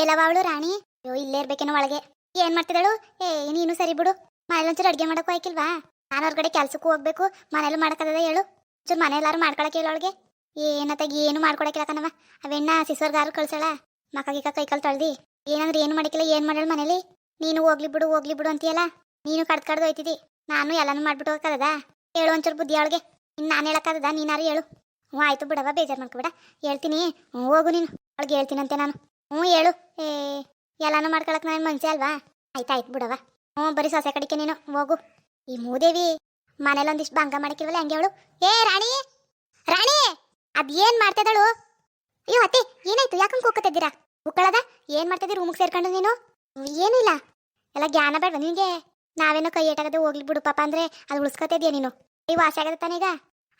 ಎಲ್ಲವ ಅವಳು ರಾಣಿ? ಅಯ್ಯೋ, ಇಲ್ಲೇ ಇರ್ಬೇಕೇನೋ ಒಳಗೆ. ಏನ್ ಮಾಡ್ತಿದ್ದಾಳು? ಏ, ನೀನು ಸರಿ ಬಿಡು. ಮನೇಲಿ ಅಡ್ಗೆ ಮಾಡಕ್ಕೂ ಆಯ್ಕಿಲ್ವಾ? ನಾನು ಹೊರಗಡೆ ಕೆಲ್ಸಕ್ಕೂ ಹೋಗ್ಬೇಕು. ಮನೇಲಿ ಮಾಡಕ್ಕದ ಹೇಳು. ಒಂಚೂರು ಮನೆಯಲ್ಲಾರು ಮಾಡ್ಕೊಳಕ್ಕೆ ಹೇಳು ಅವಳಿಗೆ. ಏನತ್ತಾಗಿ ಏನು ಮಾಡ್ಕೊಡಕ್ಕಿಲ್ಲ ಕಣವ ಅವೆಣ್ಣ ಸಿಸೋರ್ಗಾರು ಕಳ್ಸಳ. ಮಕ್ಕ ಗಿಕ್ಕ ಕೈ ಕಾಲು ತೊಳ್ದಿ. ಏನಂದ್ರೆ ಏನು ಮಾಡಕ್ಕಿಲ್ಲ, ಏನು ಮಾಡಲ್ ಮನೇಲಿ? ನೀನು ಹೋಗ್ಲಿ ಬಿಡು ಹೋಗ್ಲಿ ಬಿಡು ಅಂತೀಯಲ್ಲ? ನೀನು ಕಡ್ದು ಕಡ್ದು ಹೋಯ್ತಿದ್ದಿ. ನಾನು ಎಲ್ಲಾನು ಮಾಡ್ಬಿಟ್ಟು ಹೋಗಕ್ಕದ ಹೇಳು ಒಂಚೂರು ಬುದ್ಧಿ ಅವಳಿಗೆ. ಇನ್ನು ನಾನು ಹೇಳಕ್ಕದ ನೀನಾರು ಹೇಳು. ಹ್ಞೂ, ಆಯ್ತು ಬಿಡವ ಬೇಜಾರು ಮಾಡ್ಕೊಬೇಡ. ಹೇಳ್ತೀನಿ. ಹೋಗು ನೀನು. ಅವಳಿಗೆ ಹೇಳ್ತೀನಂತೆ ನಾನು. ಹ್ಞೂ ಹೇಳು. ಏ, ಎಲ್ಲಾನು ಮಾಡ್ಕೊಳಕ್ ನಾನು ಮನ್ಸೆ ಅಲ್ವಾ? ಆಯ್ತು ಆಯ್ತು ಬಿಡವ ಹ್ಞೂ, ಬರೀ ಸೊಸೆ ಕಡಿಕೆ ನೀನು, ಹೋಗು. ಈ ಮೂದೇವಿ ಮನೇಲಿ ಒಂದಿಷ್ಟು ಭಂಗ ಮಾಡಕ್ಕಿಲ್ವಲ್ಲ ಹಂಗೆ ಅವಳು? ಏ, ರಾಣಿ! ರಾಣಿ! ಅದ್ ಏನ್ ಮಾಡ್ತಿದ್ದಾಳು? ಅಯ್ಯೋ, ಅತ್ತೆ, ಏನಾಯ್ತು? ಯಾಕಂಗ್ ಕೂಕತ್ತಿದ್ದೀರಾ ಉಕ್ಕಳದ? ಏನ್ ಮಾಡ್ತಿದ್ದೀರಿ ರೂಮಿಗೆ ಸೇರ್ಕೊಂಡು ನೀನು? ಏನಿಲ್ಲ ಎಲ್ಲ ಜ್ಞಾನ ಬೇಡ ನಿನಗೆ? ನಾವೇನೋ ಕೈ ಏಟಾಗದೆ ಹೋಗ್ಲಿ ಬಿಡು ಪಾಪ ಅಂದ್ರೆ ಅದು ಉಳಿಸ್ಕೊತಿದ್ಯಾ ನೀನು? ಈ ವಾಸಿ ಆಗದ ತಾನೀಗ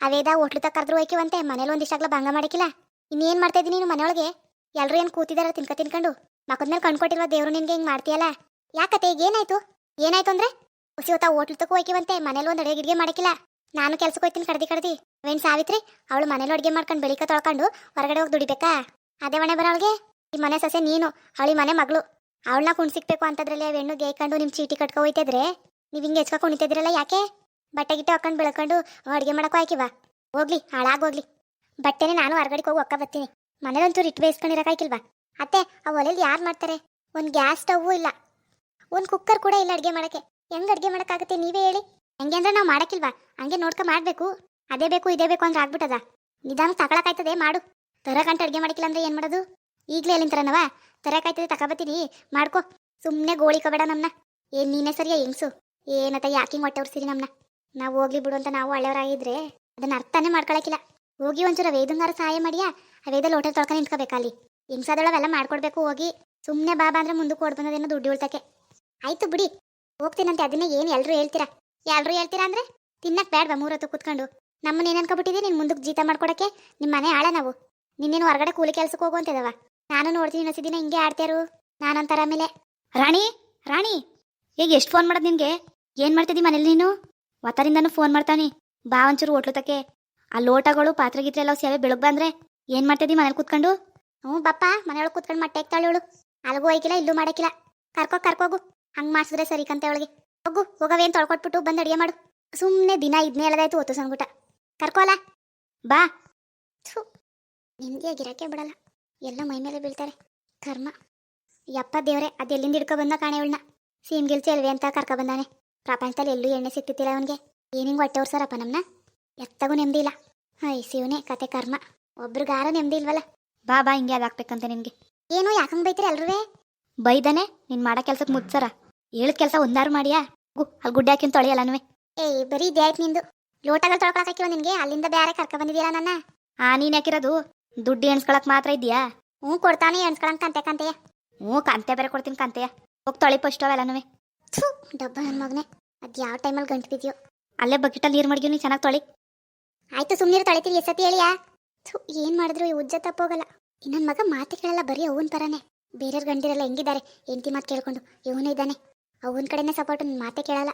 ಅವೇದ ಹೋಟ್ಲು ತಕ್ಕರ್ದ್ರು ಹೋಯ್ಕಿವಂತೆ? ಮನೇಲಿ ಒಂದಿಷ್ಟಾಗ್ಲ ಭಂಗ ಮಾಡಿಕಿಲ್ಲ? ಇನ್ನೇನು ಮಾಡ್ತಾಯಿದ್ದೀನಿ ನೀನು ಮನೆಯೊಳಗೆ? ಎಲ್ರು ಏನ್ ಕೂತಿದಾರ ತಿನ್ಕ ತಿನ್ಕೊಂಡು? ಮಕ್ಕದ್ಮೇಲೆ ಕಣ್ಕೊಟ್ಟಿರುವ ದೇವ್ರು ನಿನ್ಗೆ ಹಿಂಗ್ ಮಾಡ್ತೀಯಲ್ಲ? ಯಾಕತ್ತೆ ಈಗ ಏನಾಯ್ತು? ಏನಾಯ್ತು ಅಂದ್ರೆ? ಹುಸಿ ಹೊತ್ತ ಹೋಟ್ಲ್ ತಕ್ಕ ಹೋಯ್ಕಿವಂತೆ ಮನೇಲಿ ಒಂದು ಅಡಿಗೆ ಗಿಡ್ಗೆ ಮಾಡಕ್ಕಿಲ್ಲ ನಾನು ಕೆಲ್ಸಕ್ಕೆ ಹೋಯ್ತೀನಿ ಕಡ್ದಿ ಕಡ್ದಿ. ಅವೇನ್ ಸಾವಿತ್ರಿ, ಅವಳು ಮನೇಲಿ ಅಡಿಗೆ ಮಾಡ್ಕೊಂಡು ಬೆಳಿಕ ತೊಳ್ಕೊಂಡು ಹೊರಗಡೆ ಹೋಗಿ ದುಡಿಬೇಕಾ? ಅದೇ ಮನೆ ಬರೋಳ್ಗೆ ಈ ಮನೆ ಸೊಸೆ ನೀನು, ಅವಳಿ ಮನೆ ಮಗಳು. ಅವಳನ್ನ ಕುಣ್ಸಿಕ್ಬೇಕು ಅಂತದ್ರಲ್ಲಿ ಹೆಣ್ಣು ಗೇಯ್ಕೊಂಡು ನಿಮ್ ಚೀಟಿ ಕಟ್ಕೊ ಹೋಯ್ತಿದ್ರೆ? ನೀವ್ ಹಿಂಗೆ ಹೆಚ್ಕ ಕುಣಿತಿದ್ರಲ್ಲ ಯಾಕೆ? ಬಟ್ಟೆ ಗಿಟ್ಟೆ ಹಾಕೊಂಡು ಬೆಳ್ಕೊಂಡು ಅಡಿಗೆ ಮಾಡಕ್ಕೂ ಹಾಕಿವಾ ಹೋಗ್ಲಿ ಹಾಳಾಗೋಗ್ಲಿ ಬಟ್ಟೆನೆ ನಾನು ಹೊರಗಡೆ ಹೋಗಿ ಒಕ್ಕ ಬರ್ತೀನಿ ಮನೇಲಿ ಒಂಚೂರು ಇಟ್ಟು ಬೇಯಿಸ್ಕೊಂಡಿರಕಾಯ್ಕಿಲ್ವಾ ಅತ್ತೆ, ಆ ಒಲೆಯಲ್ಲಿ ಯಾರು ಮಾಡ್ತಾರೆ? ಒಂದು ಗ್ಯಾಸ್ ಸ್ಟವ್ವೂ ಇಲ್ಲ. ಒಂದು ಕುಕ್ಕರ್ ಕೂಡ ಇಲ್ಲ ಅಡುಗೆ ಮಾಡೋಕ್ಕೆ. ಹೆಂಗೆ ಅಡುಗೆ ಮಾಡೋಕ್ಕಾಗುತ್ತೆ ನೀವೇ ಹೇಳಿ. ಹೆಂಗೆ ಅಂದ್ರೆ ನಾವು ಮಾಡಕ್ಕಿಲ್ವಾ? ಹಂಗೆ ನೋಡ್ಕೊ ಮಾಡಬೇಕು. ಅದೇ ಬೇಕು, ಇದೇ ಬೇಕು ಅಂದ್ರೆ ಆಗ್ಬಿಟ್ಟದ? ನಿಧಾನ ತಗೊಳಕಾಯ್ತದೆ ಮಾಡು. ತರಕಂಟ ಅಡುಗೆ ಮಾಡಿಕ್ಕಿಲ್ಲ ಅಂದ್ರೆ ಏನು ಮಾಡೋದು? ಈಗಲೇ ಎಲ್ಲಿಂತರನವ ತರಕಾಯ್ತದೆ ತಗೊಬತ್ತೀನಿ ಮಾಡ್ಕೋ. ಸುಮ್ಮನೆ ಗೋಳಿಕೋಬೇಡ ನಮ್ಮನ್ನ ಏನು ನೀನೇ ಸರಿಯಾ, ಹೆಂಗ್ಸು? ಏನತ್ತ ಯಾಕಿಂಗ್ ಹೊಟ್ಟೆ ಉರ್ಸಿರಿ ನಮ್ಮನ್ನ ನಾವು ಹೋಗ್ಲಿ ಬಿಡು ಅಂತ ನಾವು ಒಳ್ಳೆಯವರಾಗಿದ್ರೆ ಅದನ್ನ ಅರ್ಥನೇ ಮಾಡ್ಕೊಳಕ್ಕಿಲ್ಲ. ಹೋಗಿ ಒಂಚೂರ ವೇದಂಗಾರ ಸಹಾಯ ಮಾಡಿಯಾ? ವೇದ ಲೋಟ ತೊಳ್ಕೊಂಡು ನಿಂತ್ಕೋಬೇಕಲ್ಲಿ ಹಿಂಸಾದೊಳವೆಲ್ಲ ಮಾಡ್ಕೊಡ್ಬೇಕು ಹೋಗಿ. ಸುಮ್ಮನೆ ಬಾಬಾ ಅಂದ್ರೆ ಮುಂದಕ್ಕೆ ಓಡ್ ಬಂದದೇನೋ ದುಡ್ಡು ಉಳ್ತಕ್ಕೆ. ಆಯ್ತು ಬಿಡಿ. ಹೋಗ್ತೀನಂತೆ, ಅದನ್ನೇ ಏನು ಎಲ್ರು ಹೇಳ್ತೀರಾ? ಎಲ್ಲರೂ ಹೇಳ್ತೀರಾ ಅಂದ್ರೆ ತಿನ್ನಕ್ ಬೇಡ್ವಾ ಮೂರೊತ್ತು ಕುತ್ಕೊಂಡು? ನಮ್ಮನ್ನ ಏನ್ ಅನ್ಕೊಬಿಟ್ಟಿದೀನಿ ನೀನು ಮುಂದಕ್ಕೆ ಜೀತ ಮಾಡ್ಕೊಡಕ್ಕೆ? ನಿಮ್ಮ ಮನೆ ಆಳ ನಾವು. ನಿನ್ನೇನು ಹೊರಗಡೆ ಕೂಲಿ ಕೆಲ್ಸಕ್ಕೆ ಹೋಗುವಂತಿದವ ನಾನು ನೋಡ್ತೀನಿ ಇನ್ನೊಂದು ಹಿಂಗೆ ಆಡ್ತಾರು ನಾನೊಂಥರ ಆಮೇಲೆ, ರಾಣಿ ರಾಣಿ ಈಗ ಎಷ್ಟು ಫೋನ್ ಮಾಡೋದು ನಿನ್ಗೆ? ಏನ್ ಮಾಡ್ತಿದ್ದಿ ಮನೇಲಿ ನೀನು? ಒತ್ತರಿಂದನೂ ಫೋನ್ ಮಾಡ್ತಾನಿ. ಬಾ ಒಂಚೂರು ಹೋಟ್ಲು ತಕ್ಕೆ. ಆ ಲೋಟಗಳು ಪಾತ್ರೆ ಗೀತ್ರೆ ಎಲ್ಲ ಸೇವೆ ಬೆಳಗ್ ಬಂದ್ರೆ ಏನ್ ಮಾಡ್ತಿದ್ದಿ ಮನೇಲಿ ಕೂತ್ಕೊಂಡು? ಹ್ಞೂ ಬಪ್ಪ, ಮನೆಯೊಳಗೆ ಕುತ್ಕೊಂಡು ಮಟ್ಟೆ ಇವಳು. ಅಲ್ಗೂ ಹೋಯ್ಕಿಲ್ಲ, ಇಲ್ಲೂ ಮಾಡಕ್ಕಿಲ್ಲ ಕರ್ಕೋ ಕರ್ಕೋಗು ಹಂಗೆ. ಮಾಡಿಸಿದ್ರೆ ಸರಿ ಕಂತೆ ಅವಳಿಗೆ. ಹೋಗು, ಹೋಗವೇನು ತೊಳ್ಕೊಟ್ಬಿಟ್ಟು ಬಂದು ಅಡಿಗೆ ಮಾಡು. ಸುಮ್ಮನೆ ದಿನ ಇದನ್ನೇ ಹೇಳದಾಯ್ತು ಒತ್ತು ಸಂಗುಟ. ಕರ್ಕೋಲ್ಲ ಬಾ. ಥು. ನೆಮ್ಮದಿಯಾಗಿರಕ್ಕೆ ಬಿಡಲ್ಲ. ಎಲ್ಲ ಮೈ ಮೇಲೆ ಬೀಳ್ತಾರೆ. ಕರ್ಮ. ಯಪ್ಪ ದೇವ್ರೆ, ಅದು ಎಲ್ಲಿಂದ ಹಿಡ್ಕೊ ಬಂದ ಕಾಣೆ ಇವಳನ್ನ? ಸೀಮ್ ಗಿಲ್ಚಿ ಅಲ್ವೇ ಅಂತ ಕರ್ಕೊ ಬಂದಾನೆ. ಪ್ರಪಂಚದಲ್ಲಿ ಎಲ್ಲೂ ಎಣ್ಣೆ ಸಿಕ್ತಿತ್ತಿಲ್ಲ ಅವನಿಗೆ. ಏನಿಂಗ್ ಹೊಟ್ಟೆ ಉರ್ಸಾರಪ್ಪ ನಮ್ಮನ್ನ ಎತ್ತಗೂ ನೆಮ್ಮದಿ ಇಲ್ಲ. ಹೈ, ಶಿವನೇ, ಕತೆ ಕರ್ಮ. ಒಬ್ರಿಗಾರ ನೆಮ್ಮದಿ ಇಲ್ವಲ್ಲ? ಬಾ ಬಾ ಹಿಂಗೆ ಅದಾಗ್ಬೇಕಂತ ನಿನ್ಗೆ. ಏನು ಯಾಕಂಗ್ ಬೈತೀರಿ ಎಲ್ರೂ ಬೈದಾನೆ ನಿನ್ ಮಾಡೋ ಕೆಲ್ಸಕ್ಕೆ ಮುಟ್ಸರ ಹೇಳಿದ ಕೆಲಸ ಒಂದಾರು ಮಾಡಿಯಾ? ಗು ಅಲ್ಲಿ ಗುಡ್ಡ ಹಾಕಿನ ತೊಳೆಯಲ್ಲನುವೆ ಏಯ್ ಬರೀ ಇದೇ ಆಯ್ತು ನಿಂದು. ಲೋಟಗಳು ತೊಳ್ಕೊಳಕಿಲ್ಲ ನಿನ್ಗೆ? ಅಲ್ಲಿಂದ ಬೇರೆ ಕರ್ಕ ಬಂದಿದ್ದೀರಾ ನನ್ನ. ಆ ನೀನ್ ಯಾಕಿರೋದು? ದುಡ್ಡು ಎಣ್ಸ್ಕೊಳಕ್ ಮಾತ್ರ ಇದೆಯಾ ಹ್ಞೂ ಕೊಡ್ತಾನೆ ಎಣ್ಸ್ಕೊಳಂಗ್ ಕಂತೆ ಕಂತೆಯ. ಹ್ಞೂ ಕಂತೆ ಬೇರೆ ಕೊಡ್ತೀನಿ ಕಂತೆಯ. ಹೋಗಿ ತೊಳಿ ಫಸ್ಟ್ ಅವೆಲ್ಲನುವೆ ಥೂ ಡಬ್ಬ ನನ್ನ ಮಗನೆ. ಅದು ಯಾವ ಟೈಮಲ್ಲಿ ಗಂಟು ಬಿದ್ಯೋ ಅಲ್ಲೇ ಬಕೆಟಲ್ಲಿ ನೀರು ಮಡ್ಗಿ ನೀ ಚೆನ್ನಾಗಿ ತೊಳಿ. ಆಯ್ತು ಸುಮ್ಮನೆ ತೊಳಿತೀರಿ ಎಸತಿ ಹೇಳಿಯಾ? ಥು ಏನ್ ಮಾಡಿದ್ರು ಈ ಉಜ್ಜ ತಪ್ಪೋಗಲ್ಲ. ಇನ್ನೊಂದ್ ಮಗ ಮಾತು ಕೇಳಲ್ಲ ಬರೀ ಅವನ್ ಪರನೇ. ಬೇರೆಯವ್ರ ಗಂಡಿರಲ್ಲ ಹೆಂಗಿದ್ದಾರೆ? ಹೆಂಡತಿ ಮಾತು ಕೇಳ್ಕೊಂಡು ಇವನೇ ಇದ್ದಾನೆ. ಅವನ ಕಡೆನೇ ಸಪೋರ್ಟ್ ನನ್ನ ಮಾತೇ ಕೇಳಲ್ಲ.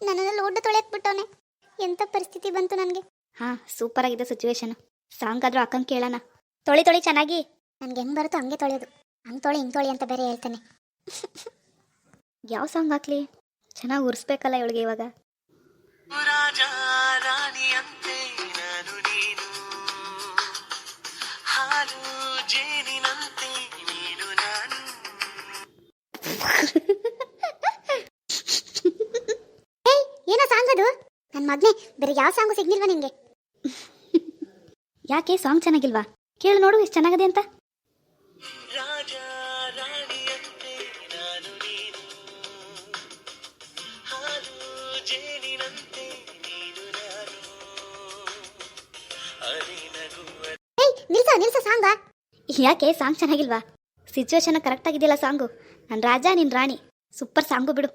ನನ್ನಲ್ಲಿ ಲೋಡ್ ತೊಳೆಯಕ್ ಬಿಟ್ಟವನೆ. ಎಂತ ಪರಿಸ್ಥಿತಿ ಬಂತು ನನಗೆ? ಹಾ ಸೂಪರ್ ಆಗಿದೆ ಸಿಚುವೇಶನ್ ಸಾಂಗ್ ಆದ್ರೂ ಅಕ್ಕಂಗೆ ಕೇಳೋಣ. ತೊಳಿ ತೊಳಿ ಚೆನ್ನಾಗಿ. ನನ್ಗೆ ಹೆಂಗ್ ಬರುತ್ತೋ ಹಂಗೆ ತೊಳೆಯೋದು. ಹಂಗ್ ತೊಳಿ ಹಿಂಗ್ ತೊಳಿ ಅಂತ ಬೇರೆ ಹೇಳ್ತಾನೆ. ಯಾವ ಸಾಂಗ್ ಹಾಕ್ಲಿ? ಚೆನ್ನಾಗಿ ಉರ್ಸ್ಬೇಕಲ್ಲ ಇವಳಿಗೆ ಇವಾಗ. ಏನೋ ಸಾಂಗ್ ಅದು? ನನ್ನ ಮಗ್ನೆ ಬೇರೆ ಯಾವ ಸಾಂಗು ಸಿಗ್ನಿಲ್ವಾ ನಿಂಗೆ? ಯಾಕೆ ಸಾಂಗ್ ಚೆನ್ನಾಗಿಲ್ವಾ? ಕೇಳು ನೋಡು ಎಷ್ಟು ಚೆನ್ನಾಗಿದೆ ಅಂತ. ನಿಲ್ಸ ನಿಲ್ಸ ಸಾಂಗ. ಯಾಕೆ ಸಾಂಗ್ ಚೆನ್ನಾಗಿಲ್ವಾ? ಸಿಚುವೇಶನ್ ಕರೆಕ್ಟ್ ಆಗಿದೆಯಲ್ಲ ಸಾಂಗು. ನನ್ನ ರಾಜ ನಿನ್ ರಾಣಿ. ಸೂಪರ್ ಸಾಂಗು ಬಿಡು.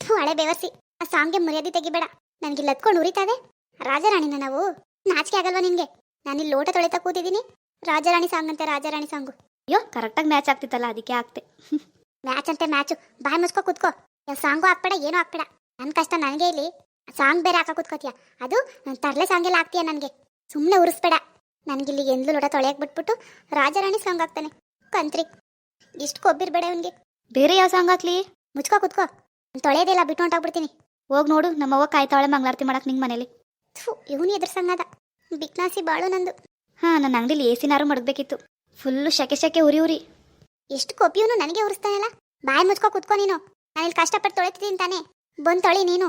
ಥೂ ಹಳೆ ಬೇವರ್ಸಿ. ಆ ಸಾಂಗ್ಗೆ ಮರ್ಯಾದೆ ತೆಗಿಬೇಡ. ನನಗೆ ಲತ್ಕೊಂಡು ಉರಿತಾವೆ ರಾಜಾರಾಣಿನ ನಾವು. ನಾಚಿಕೆ ಆಗಲ್ವಾ ನಿನ್ಗೆ? ನಾನಿಲ್ಲಿ ಲೋಟ ತೊಳಿತಾ ಕೂತಿದ್ದೀನಿ. ರಾಜಾರಾಣಿ ಸಾಂಗ್ ಅಂತೆ ರಾಜಾರಾಣಿ ಸಾಂಗು. ಅಯ್ಯೋ ಕರೆಕ್ಟಾಗಿ ಮ್ಯಾಚ್ ಆಗ್ತಿತ್ತಲ್ಲ ಅದಕ್ಕೆ ಆಗ್ತೆ. ಮ್ಯಾಚ್ ಅಂತೆ ಮ್ಯಾಚು ಬಾಯ್ ಮುಚ್ಕೋ ಕೂತ್ಕೋ. ಯಾವ ಸಾಂಗು ಹಾಕ್ಬೇಡ ಏನೂ ಹಾಕ್ಬೇಡ. ನನ್ನ ಕಷ್ಟ ನನಗೆ ಇಲ್ಲಿ. ಸಾಂಗ್ ಬೇರೆ ಹಾಕ ಕುತ್ಕೋತೀಯ? ಅದು ನನ್ನ ತರಲೆ ಸಾಂಗ್ ಎಲ್ಲ ಹಾಕ್ತೀಯ ನನಗೆ. ಸುಮ್ಮನೆ ಉರಿಸ್ಬೇಡ. ನನಗಿಲ್ಲಿ ಎಂದ್ಲು ಲೋಟ ತೊಳೆಯಕ್ ಬಿಟ್ಬಿಟ್ಟು ರಾಜಾರಾಣಿ ಸಾಂಗ್ ಹಾಕ್ತಾನೆ. ಕಂತ್ರಿ. ಇಷ್ಟು ಕೊಬ್ಬಿರ್ಬೇಡ ಅವನಿಗೆ ಬೇರೆ ಯಾವ ಸಾಂಗ್ ಹಾಕ್ಲಿ? ಮುಚ್ಕೋ ಕುತ್ಕೋ. ನಾನ್ ತೊಳೆಯೋದಿಲ್ಲ ಬಿಟ್ಟು ಹೊಂಟಾಗ್ಬಿಡ್ತೀನಿ. ಹೋಗ್ ನೋಡು ನಮ್ಮವ್ವ ಕಾಯ್ತಾಳೆ ಮಂಗಳಾರತಿ ಮಾಡಕ್ ನಿಂಗೆ ಮನೇಲಿ. ಥು ಇವನು ಎದುರು ಸಂಗದ ಬಿಕ್ನಾಸಿ ಬಾಳು ನಂದು. ಹಾ ನನ್ನ ಅಂಗಡಿಲಿ ಎ ಸಿನಾರು ಮಡಗ್ಬೇಕಿತ್ತು. ಫುಲ್ಲು ಶಕೆ ಶಕೆ ಉರಿ ಉರಿ. ಎಷ್ಟು ಕೊಬ್ಬಿಯವನು ನನಗೆ ಉರಿಸ್ತಾನಲ್ಲ? ಬಾಯಿ ಮುಚ್ಕೋ ಕುತ್ಕೋ ನೀನು. ನಾನು ಇಲ್ಲಿ ಕಷ್ಟಪಟ್ಟು ತೊಳಿತಿದ್ದೀನಿ ತಾನೇ ಬಂದು ತೊಳಿ ನೀನು.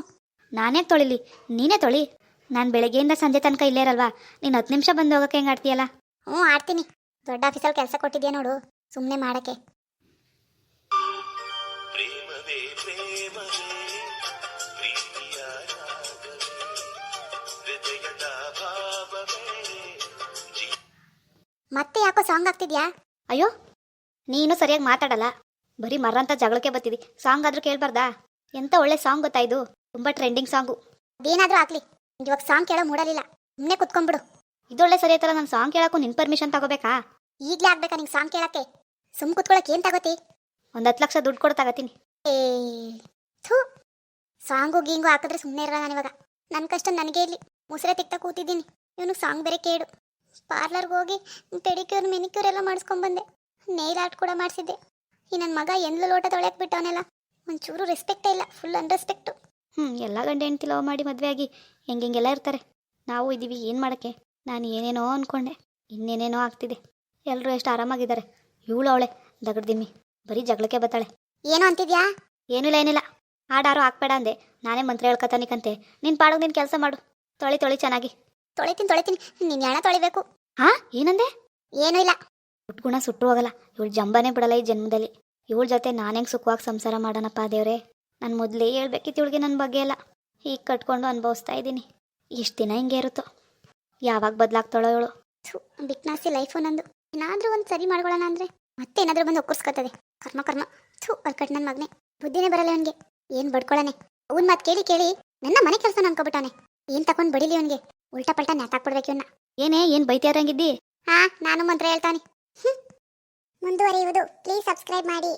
ನಾನೇ ತೊಳಿಲಿ ನೀನೇ ತೊಳಿ. ನಾನು ಬೆಳಗ್ಗೆಯಿಂದ ಸಂಜೆ ತನಕ ಇಲ್ಲೇ ಇರಲ್ವಾ? ನೀನು ಹತ್ತು ನಿಮಿಷ ಬಂದು ಹೋಗಕ್ಕೆ ಹೆಂಗೆ ಆಡ್ತೀಯಲ್ಲ? ಹ್ಞೂ ಆಡ್ತೀನಿ. ದೊಡ್ಡ ಆಫೀಸಲ್ಲಿ ಕೆಲಸ ಕೊಟ್ಟಿದ್ಯಾ ನೋಡು ಸುಮ್ಮನೆ ಮಾಡಕ್ಕೆ. ಮತ್ತೆ ಯಾಕೋ ಸಾಂಗ್ ಆಗ್ತಿದ್ಯಾ? ಅಯ್ಯೋ, ನೀನು ಸರಿಯಾಗಿ ಮಾತಾಡಲ್ಲ. ಬರೀ ಮರಂತ ಜಗಳಕ್ಕೆ ಬತ್ತಿದಿ ಸಾಂಗ್ ಆದ್ರೂ ಕೇಳ್ಬಾರ್ದಾ? ಎಂತ ಒಳ್ಳೆ ಸಾಂಗ್ ಗೊತ್ತಾ ಇದು? ತುಂಬಾ ಟ್ರೆಂಡಿಂಗ್ ಸಾಂಗು ಅದೇನಾದ್ರೂ ಆಗ್ಲಿ. ಇವಾಗ ಸಾಂಗ್ ಕೇಳೋ ಮೂಡಲಿಲ್ಲ ಸುಮ್ಮನೆ ಕುತ್ಕೊಂಡ್ಬಿಡು. ಇದೊಳ್ಳೆ ಸರಿ ಆಯ್ತಲ್ಲ, ನಾನು ಸಾಂಗ್ ಕೇಳಕ್ಕೂ ನಿನ್ ಪರ್ಮಿಷನ್ ತಗೋಬೇಕಾ? ಈಗ್ಲೇ ಆಗ್ಬೇಕಾ ನಿಂಗೆ ಸಾಂಗ್ ಕೇಳಕ್ಕೆ? ಸುಮ್ ಕುತ್ಕೊಳಕ್ ಏನ್ ತಗೋತಿ? ಒಂದ್ ಹತ್ತು ಲಕ್ಷ ದುಡ್ಡು ಕೊಡ ತಗತೀನಿ. ಏ ಸಾಂಗು ಗೀಂಗು ಹಾಕಿದ್ರೆ ಸುಮ್ಮನೆ ಇರಲ್ಲ ನಾನಿವಾಗ ನನ್ನ ಕಷ್ಟ ನನಗೆ ಇಲ್ಲಿ ಮುಸುರೆ ತಿಕ್ತಾ ಕೂತಿದ್ದೀನಿ. ಇವನು ಸಾಂಗ್ ಬೇರೆ ಕೇಳು. ಪಾರ್ಲರ್ಗೆ ಹೋಗಿ ಪೆಡಿಕ್ಯೂರ್ ಮೆನಿಕ್ಯೂರ್ ಎಲ್ಲ ಮಾಡಿಸ್ಕೊಂಡ್ಬಂದೆ ನೇಲ್ ಆರ್ಟ್ ಕೂಡ ಮಾಡಿಸಿದ್ದೆ. ಈ ನನ್ನ ಮಗ ಎಂದ್ಲು ಲೋಟ ತೊಳೆಯಕ್ಕೆ ಬಿಟ್ಟವನೆಲ್ಲ. ಒಂಚೂರು ರೆಸ್ಪೆಕ್ಟೇ ಇಲ್ಲ ಫುಲ್ ಅನ್ರೆಸ್ಪೆಕ್ಟು ಹ್ಞೂ ಎಲ್ಲ ಗಂಡ ಹೆಂಡ್ತಿ ಲವ್ ಮಾಡಿ ಮದುವೆ ಆಗಿ ಹೆಂಗೆ ಹೆಂಗೆಲ್ಲ ಇರ್ತಾರೆ. ನಾವು ಇದ್ದೀವಿ ಏನು ಮಾಡೋಕ್ಕೆ? ನಾನು ಏನೇನೋ ಅಂದ್ಕೊಂಡೆ ಇನ್ನೇನೇನೋ ಆಗ್ತಿದೆ. ಎಲ್ಲರೂ ಎಷ್ಟು ಆರಾಮಾಗಿದ್ದಾರೆ. ಇವಳು ಅವಳೆ ದಗಡ್ದಿಮ್ಮಿ. ಬರೀ ಜಗಳಕ್ಕೆ ಬತ್ತಾಳೆ. ಏನೋ ಅಂತಿದ್ಯಾ? ಏನಿಲ್ಲ ಏನಿಲ್ಲ. ಹಾಡಾರು ಹಾಕ್ಬೇಡ ಅಂದೆ. ನಾನೇ ಮಂತ್ರ ಹೇಳ್ಕೊತಾನಿಕಂತೆ ನಿನ್ನ ಪಾಡೋಗಿ ನಿನ್ನ ಕೆಲಸ ಮಾಡು. ತೊಳಿ ತೊಳಿ ಚೆನ್ನಾಗಿ. ತೊಳಿತೀನಿ ತೊಳಿತೀನಿ. ನೀನು ಹಣ ತೊಳಿಬೇಕು. ಹಾ ಏನಂದೆ? ಏನೂ ಇಲ್ಲ. ಗುಣ ಸುಟ್ಟು ಹೋಗಲ್ಲ. ಇವಳು ಜಂಬನೇ ಬಿಡಲ್ಲ ಈ ಜನ್ಮದಲ್ಲಿ. ಇವಳ ಜೊತೆ ನಾನೆಂಗೆ ಸುಖವಾಗಿ ಸಂಸಾರ ಮಾಡೋಣಪ್ಪ ದೇವ್ರೆ? ನಾನು ಮೊದಲೇ ಹೇಳ್ಬೇಕಿತ್ತು ಇವಳಿಗೆ ನನ್ನ ಬಗ್ಗೆ ಎಲ್ಲ. ಈಗ ಕಟ್ಕೊಂಡು ಅನುಭವಿಸ್ತಾ ಇದ್ದೀನಿ. ಎಷ್ಟು ದಿನ ಹಿಂಗೆ ಇರುತ್ತೋ? ಯಾವಾಗ ಬದಲಾಗ್ತಾಳೋ ಇವಳು? ಬಿಕ್ನಾಸಿ ಲೈಫು ನಂದು. ಏನಾದ್ರೂ ಒಂದು ಸರಿ ಮಾಡ್ಕೊಳ್ಳೋಣ ಅಂದ್ರೆ ಮತ್ತೆ ಏನಾದ್ರೂ ಬಂದು ಒಕ್ಕರ್ಸ್ಕೊತದೆ. ಕರ್ಮ ಕರ್ಮ. ಥು ಅಲ್ಕಟ್ ನನ್ನ ಮಗನೇ. ಬುದ್ಧಿನೇ ಬರಲ್ಲ ಅವನಿಗೆ ಏನು ಬಡ್ಕೊಳ್ಳಾನೆ ಅವನ ಮಾತು ಕೇಳಿ ಕೇಳಿ ನನ್ನ ಮನೆ ಕೆಲಸ ಅನ್ಕೊಬಿಟ್ಟಾನೆ ಏನು ತಕೊಂಡ್ ಬಡಿಲಿ ಅವನಿಗೆ ಉಲ್ಟಾ ಪಲ್ಟಾ ನ್ಯಾತಾಕ್ಬಿಡ್ಬೇಕು ಇವನ್ನ ಏನೇ ಏನು ಬೈತಿಯಾರಂಗಿದ್ದಿ ಹಾ ನಾನು ಮಂತ್ರ ಹೇಳ್ತಾನೆ. ಮುಂದುವರಿಯುವುದು. ಪ್ಲೀಸ್ ಸಬ್ಸ್ಕ್ರೈಬ್ ಮಾಡಿ.